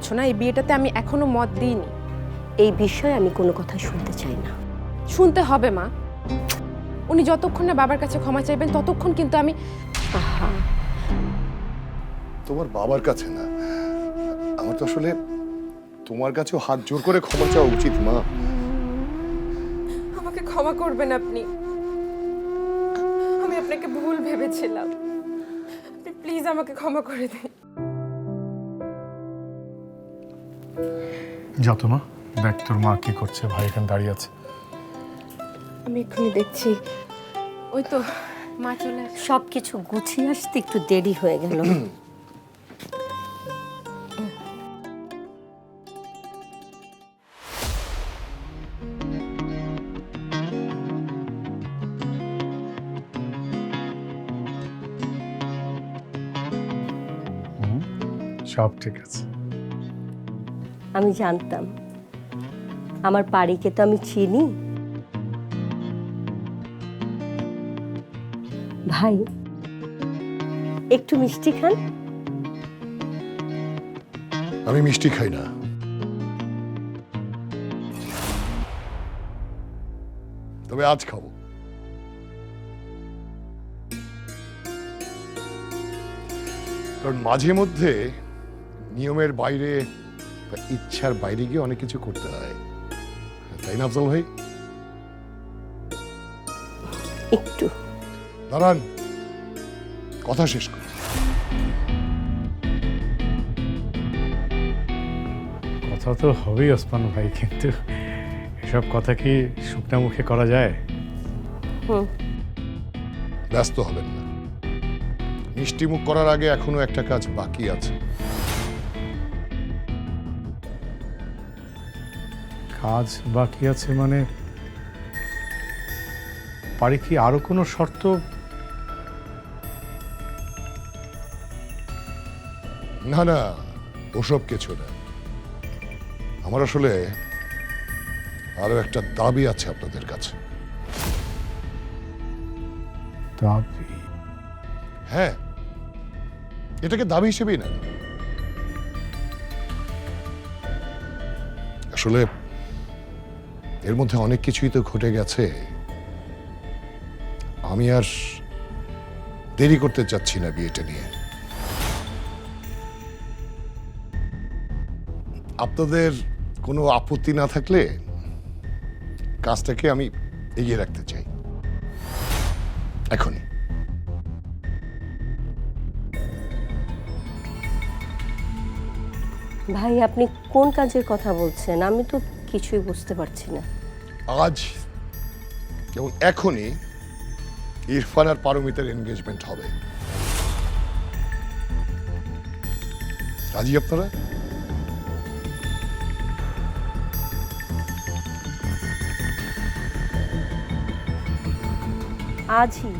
পারছ না এই বিয়েটাতে আমি এখনও মত দিইনি। এই বিষয়ে আমি কোনো কথা শুনতে চাই না। শুনতে হবে মা। উনি যতক্ষণ না বাবার কাছে ক্ষমা চাইবেন ততক্ষণ কিন্তু আমি আহা। তোমার বাবার কাছে না। আমার তো আসলে তোমার কাছেও হাত জোর করে ক্ষমা চাওয়া উচিত মা। আমাকে ক্ষমা করবেন আপনি। আমি আপনাকে ভুল ভেবেছিলাম। আপনি প্লিজ আমাকে ক্ষমা করে দিন। যত মা দেখ তোর মা কি করছে ভাই এখানে দাঁড়িয়ে আছে। আমি এক্ষুনি দেখছি। ওই তো মা চলে। সব কিছু গুছিয়ে আসতে একটু দেরি হয়ে গেল। সব ঠিক আছে। আমি জানতাম। আমার বাড়িকে তো আমি চিনি। ভাই, একটু মিষ্টি খান। আমি মিষ্টি খাই না। তবে আজ খাব। কারণ মাঝে মধ্যে নিয়মের বাইরে ইচ্ছার বাইরে গিয়ে অনেক কিছু করতে হয়। তাই না আফজল ভাই? একটু। দাঁড়ান। কথা শেষ কর। কথা তো হবেই ওসমান ভাই কিন্তু এসব কথা কি শুকনা মুখে করা যায়? ব্যস্ত হবেন না। মিষ্টি মুখ করার আগে এখনও একটা কাজ বাকি আছে। কাজ বাকি আছে মানে পারি কি আরও কোনো শর্ত? না না ওসব কিছু না। আমার আসলে আরও একটা দাবি আছে আপনাদের কাছে। দাবি? হ্যাঁ এটাকে দাবি হিসেবেই না আসলে এর মধ্যে অনেক কিছুই তো ঘটে গেছে। আমি আর দেরি করতে চাচ্ছি না বিয়েটা নিয়ে। আপনাদের কোনো আপত্তি না থাকলে কাজটাকে আমি এগিয়ে রাখতে চাই। এখনই। ভাই, আপনি কোন কাজের কথা বলছেন? আমি তো কিছুই বুঝতে পারছি না। আজ এবং এখনই ইরফান আর পারমিতার এনগেজমেন্ট হবে। রাজি আপনারা? আজই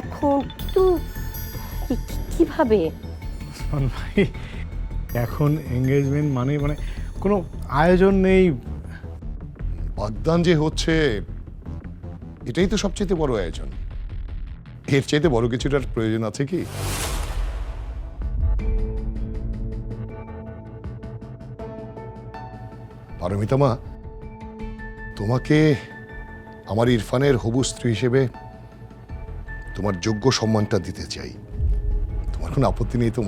এখন কিন্তু কীভাবে? ভাই এখন এঙ্গেজমেন্ট মানে মানে কোনো আয়োজন নেই। বাগদান যে হচ্ছে, এটাই তো সবচেয়ে বড় আয়োজন। এর চাইতে বড় কিছুটার প্রয়োজন আছে কি? পারমিতা মা, তোমাকে আমার ইরফানের হবু স্ত্রী হিসেবে তোমার যোগ্য সম্মানটা দিতে চাই। তোমার কোনো আপত্তি নেই তো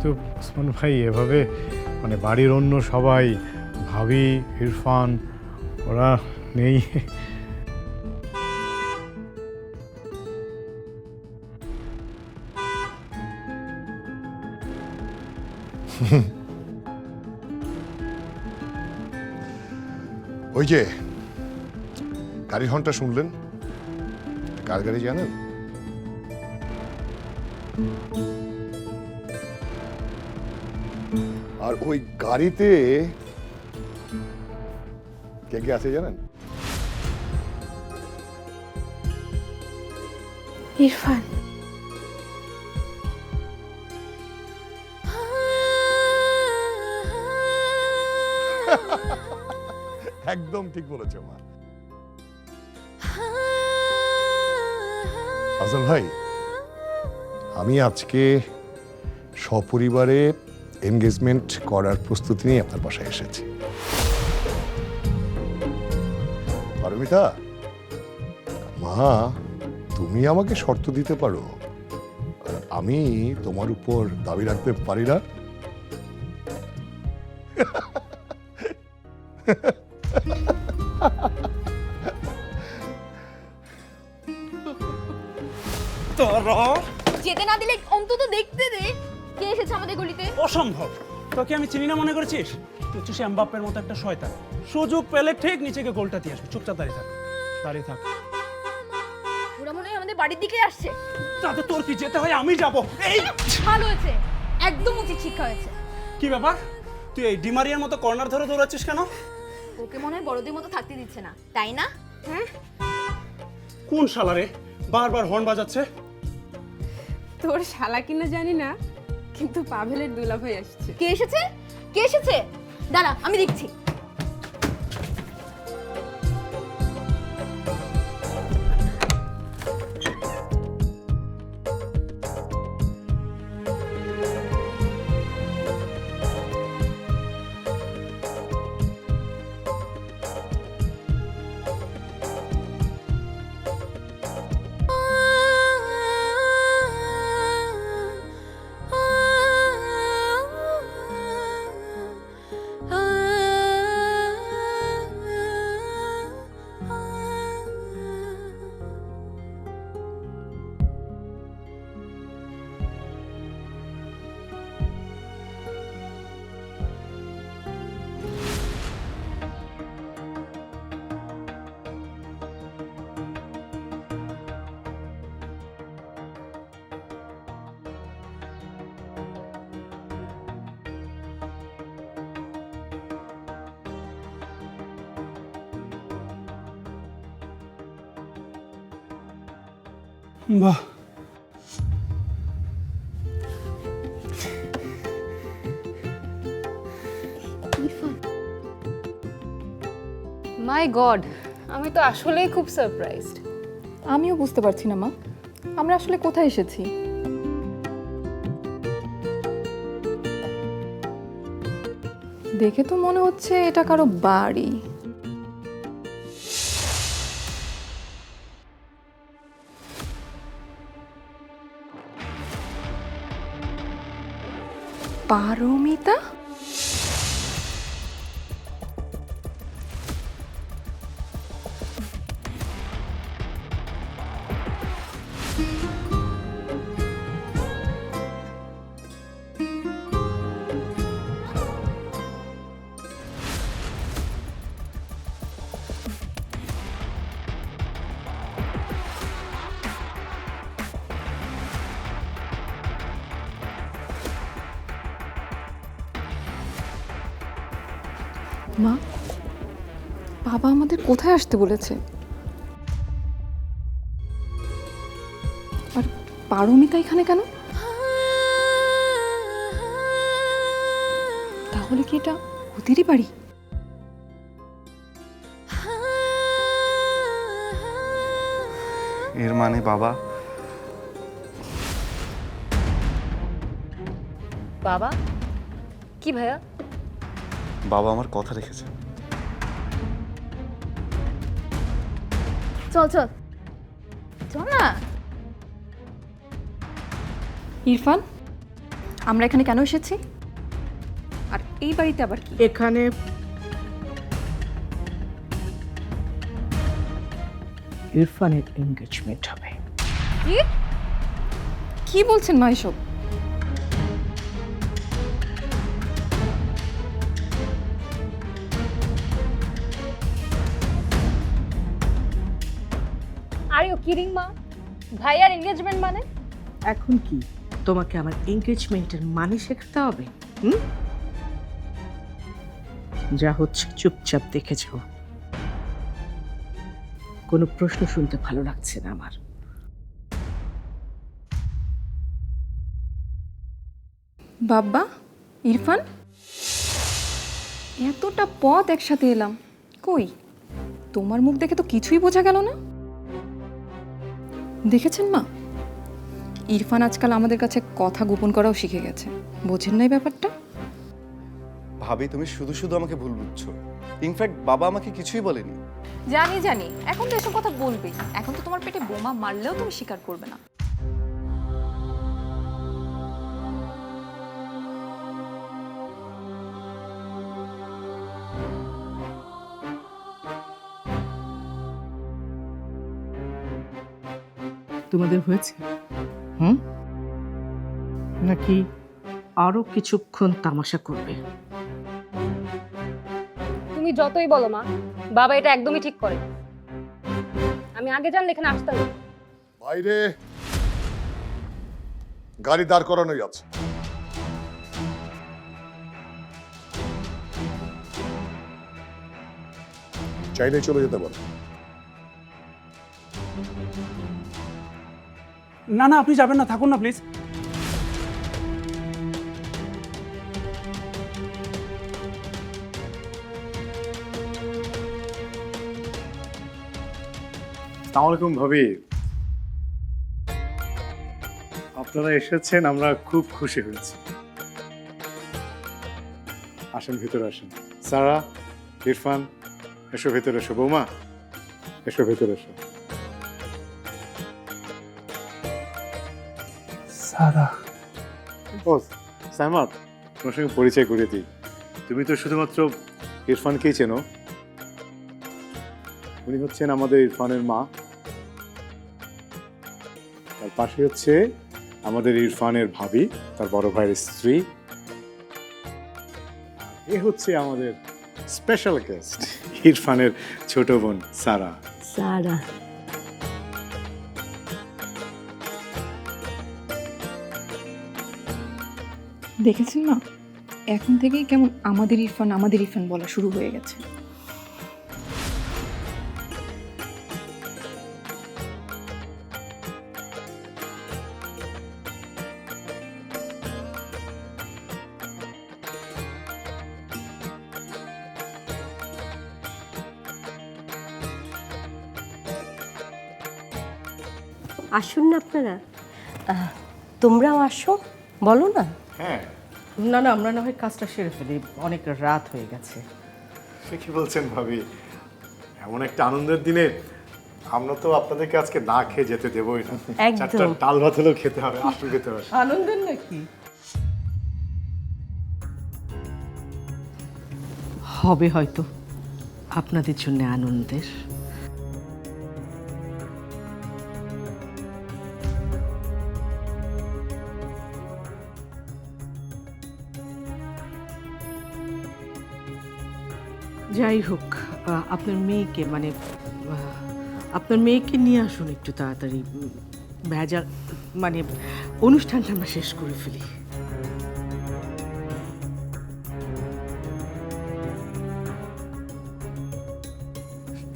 কিন্তু ওসমান ভাই এভাবে মানে বাড়ির অন্য সবাই, ভাবি, ইরফান, ওরা নেই। ওই যে গাড়ির হর্নটা শুনলেন? কার গাড়ি জানেন? আর ওই গাড়িতে কে কে আছে জানেন? ইরফান। একদম ঠিক বলেছ মা। আফজল ভাই আমি আজকে সপরিবারে এনগেজমেন্ট করার প্রস্তুতি নিয়ে আপনার বাসায় এসেছি। পারমিতা, মা, তুমি আমাকে শর্ত দিতে পারো। আমি তোমার উপর দাবি রাখতে পারি না। তোকে আমি চিনি না মনে করেছিস? তুই হচ্ছে শ্যামবাপ্পের মতো একটা শয়তান। সুযোগ পেলে ঠিক নিচেকে গোলটা দিয়ে আসবে। চুপচাপ দাঁড়িয়ে থাক। দাঁড়িয়ে থাক। ওরা মনে হয় আমাদের বাড়ির দিকে আসছে। তাতে তোর কি যেতে হয়? আমি যাব। এই! ভালো হয়েছে। একদম উচিত শিক্ষা হয়েছে। কি ব্যাপার? তুই এই ডিমারিয়ার মতো কর্নার ধরে দৌড়াচ্ছিস কেন? ওকে মনে হয় বড়দের মতো থাকতে দিচ্ছে না। তাই না? হ্যাঁ? কোন শালারে বারবার হর্ন বাজাচ্ছে। তোর শালা কিনা জানি না। কিন্তু পাভেলের দুলাভাই আসছে। কে এসেছে? কে এসেছে? দাঁড়া আমি দেখছি। বাহ। মাই গড আমি তো আসলেই খুব সারপ্রাইজড আমিও বুঝতে পারছি না মা। আমরা আসলে কোথায় এসেছি? দেখে তো মনে হচ্ছে এটা কারও বাড়ি। পারমিতা মা বাবা আমাদের কোথায় আসতে বলেছে? আর পারমিতা এখানে কেন? তাহলে কি এটা ওদেরই বাড়ি? এর মানে বাবা? বাবা? কি ভাইয়া? বাবা আমার কথা রেখেছে। চল চল। চল না। ইরফান আমরা এখানে কেন এসেছি? আর এই বাড়িতে আবার কি? এখানে ইরফানের এঙ্গেজমেন্ট হবে। কি বলছেন মা এসব? আর কিডিং মা ভাইয়ার এঙ্গেজমেন্ট মানে? এখন কি? তোমাকে আমার এঙ্গেজমেন্টের মানে শেখাতে হবে হুম? যা হচ্ছে চুপচাপ দেখে যাও। কোনো প্রশ্ন শুনতে ভালো লাগছে না আমার। বাব্বা ইরফান? এতটা পথ একসাথে এলাম কই? তোমার মুখ দেখে তো কিছুই বোঝা গেল না। দেখেছেন মা? ইরফান আজকাল আমাদের কাছে কথা গোপন করাও শিখে গেছে। বোঝেন না এই ব্যাপারটা? ভাবি তুমি শুধু শুধু আমাকে ভুল বুঝছ। ইনফ্যাক্ট বাবা আমাকে কিছুই বলেনি। জানি জানি। এখন তো এসব কথা বলবেই। এখন তো তোমার পেটে বোমা মারলেও তুমি স্বীকার করবে না। তোমাদের হয়েছে? হুম? নাকি আরও কিছুক্ষণ তামাশা করবে? তুমি যতই বলো মা বাবা এটা একদমই ঠিক করে। আমি আগে জানলে এখানে আসতাম। না। বাইরে। গাড়ি দাঁড় করানোই আছে। চাইলে চলে যেতে পারো। না না, আপনি যাবেন না, থাকুন না প্লিজ আলাইকুম, ভাবি। আপনারা এসেছেন, আমরা খুব খুশি হয়েছি। আসেন, ভিতরে আসেন। সারা, ইরফান, এসো, ভেতরে এসো, বৌমা। এসো, ভেতরে এসো। সারা সাইমাত তোমার সঙ্গে পরিচয় করিয়ে দিই। তুমি তো শুধুমাত্র ইরফানকেই চেনো। উনি হচ্ছেন আমাদের ইরফানের মা। তার পাশে হচ্ছে আমাদের ইরফানের ভাবি তার বড় ভাইয়ের স্ত্রী। এ হচ্ছে আমাদের স্পেশাল গেস্ট ইরফানের ছোট বোন সারা। সারা। দেখেছেন না? এখন থেকেই কেমন আমাদের ইরফান আমাদের ইরফান বলা শুরু হয়ে গেছে। আসুন না আপনারা। তোমরাও আসো বলো না। হ্যাঁ না না আমরা না হয় কাজটা সেরে ফেলি। অনেক রাত হয়ে গেছে। সে কি বলছেন ভাবি? এমন একটা আনন্দের দিনে আমরা তো আপনাদেরকে আজকে না খেয়ে যেতে দেবই না। একদম। চারটা ডাল ভাত হলেও খেতে হবে আসুন খেতে হবে। আনন্দের নাকি? হবে হয়তো আপনাদের জন্য আনন্দের। যাই হোক আপনার মেয়েকে মানে আপনার মেয়েকে নিয়ে আসুন একটু তাড়াতাড়ি। ভেজাল মানে অনুষ্ঠানটা আমরা শেষ করে ফেলি।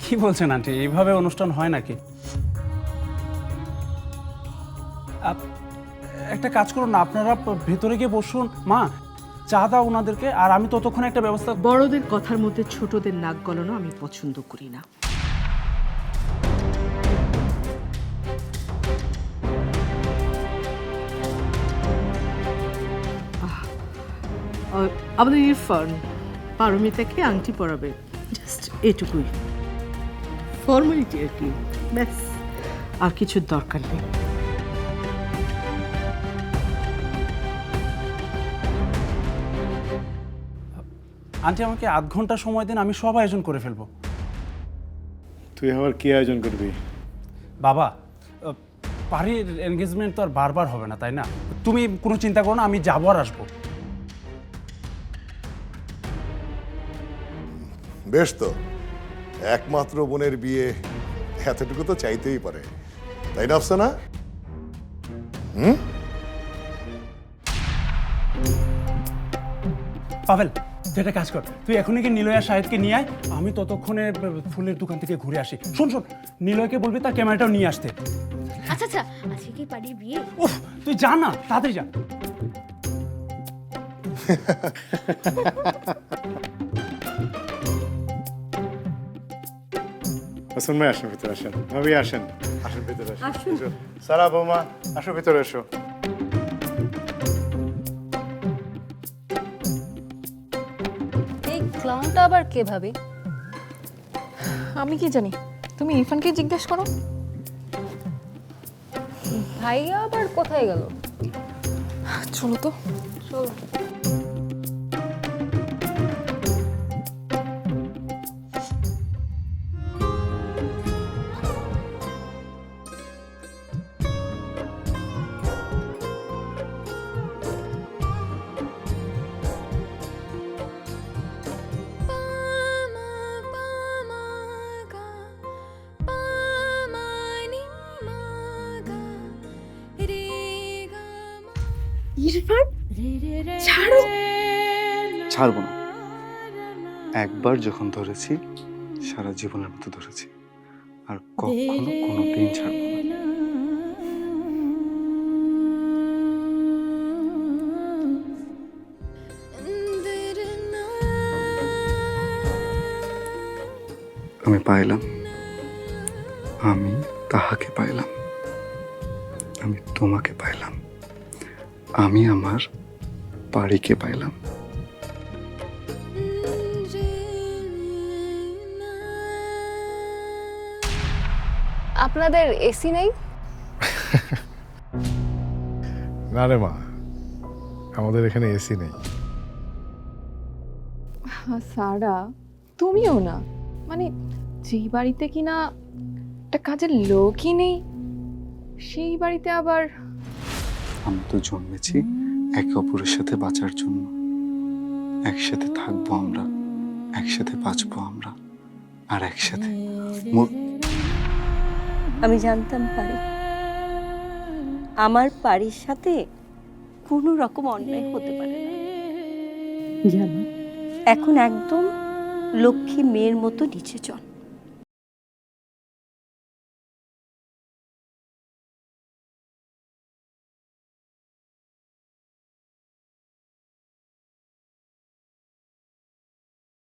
কি বলছেন আন্টি? এইভাবে অনুষ্ঠান হয় নাকি? একটা কাজ করুন আপনারা ভেতরে গিয়ে বসুন। মা চা দাও ওনাদেরকে আর আমি ততক্ষণ একটা ব্যবস্থা বড়দের কথার মধ্যে ছোটদের নাক গলানো আমি পছন্দ করি না। আমাদের ইরফান পারমিতাকে আংটি পরাবে। জাস্ট এটুকুই। ফর্মালিটি আর কি। ব্যাস আর কিছুর দরকার নেই। আন্টি আমাকে আধ ঘণ্টা সময় দিন আমি সব আয়োজন করে ফেলব। তুই আবার কি আয়োজন করবি? বাবা আহ, পারির এনগেজমেন্ট তো আর বারবার হবে না তাই না? তুমি কোনো চিন্তা করো না আমি যাব আর আসব। বেশ তো। একমাত্র বোনের বিয়ে এতটুকু তো চাইতেই পারে। তাই না আফসানা? পাভেল তুই একটা কাজ কর তুই এখনই কি নিলয় আর শাহেদকে নিয়ে আয় আমি ততক্ষণে ফুলের দোকান থেকে ঘুরে আসি। শোন শোন নিলয়কে বলবি তার ক্যামেরাটাও নিয়ে আসতে। আচ্ছা আচ্ছা আজকে কি পারির বিয়ে? উফ তুই যা না তাড়াতাড়ি যা। ওসমান ভাই আসেন ভিতরে আসেন। ভাবি আসেন। আসেন ভিতরে আসেন। আসুন। সারা বৌমা আসো ভিতরে এসো। আবার কে ভাবে? আমি কি জানি? তুমি ইরফানকে জিজ্ঞেস করো। ভাইয়া আবার কোথায় গেল? চলো তো। ছাড়বো না। একবার যখন ধরেছি সারা জীবনের মতো ধরেছি। আর কখনো কোনো দিন ছাড়বো না। আমি পাইলাম। আমি আমার বাড়িকে পাইলাম। আপনাদের এসি নেই? না রে মা আমাদের এখানে এসি নেই। সারা তুমিও না। মানে যেই বাড়িতে কিনা একটা কাজের লোকই নেই সেই বাড়িতে আবার আমরা তো জন্মেছি একে অপরের সাথে বাঁচার জন্য। একসাথে থাকব আমরা একসাথে বাঁচবো আমরা আর একসাথে আমি জানতাম পারি। আমার পারির সাথে কোনো রকম অন্যায় হতে পারে না। এখন একদম লক্ষ্মী মেয়ের মতো নিচে চল।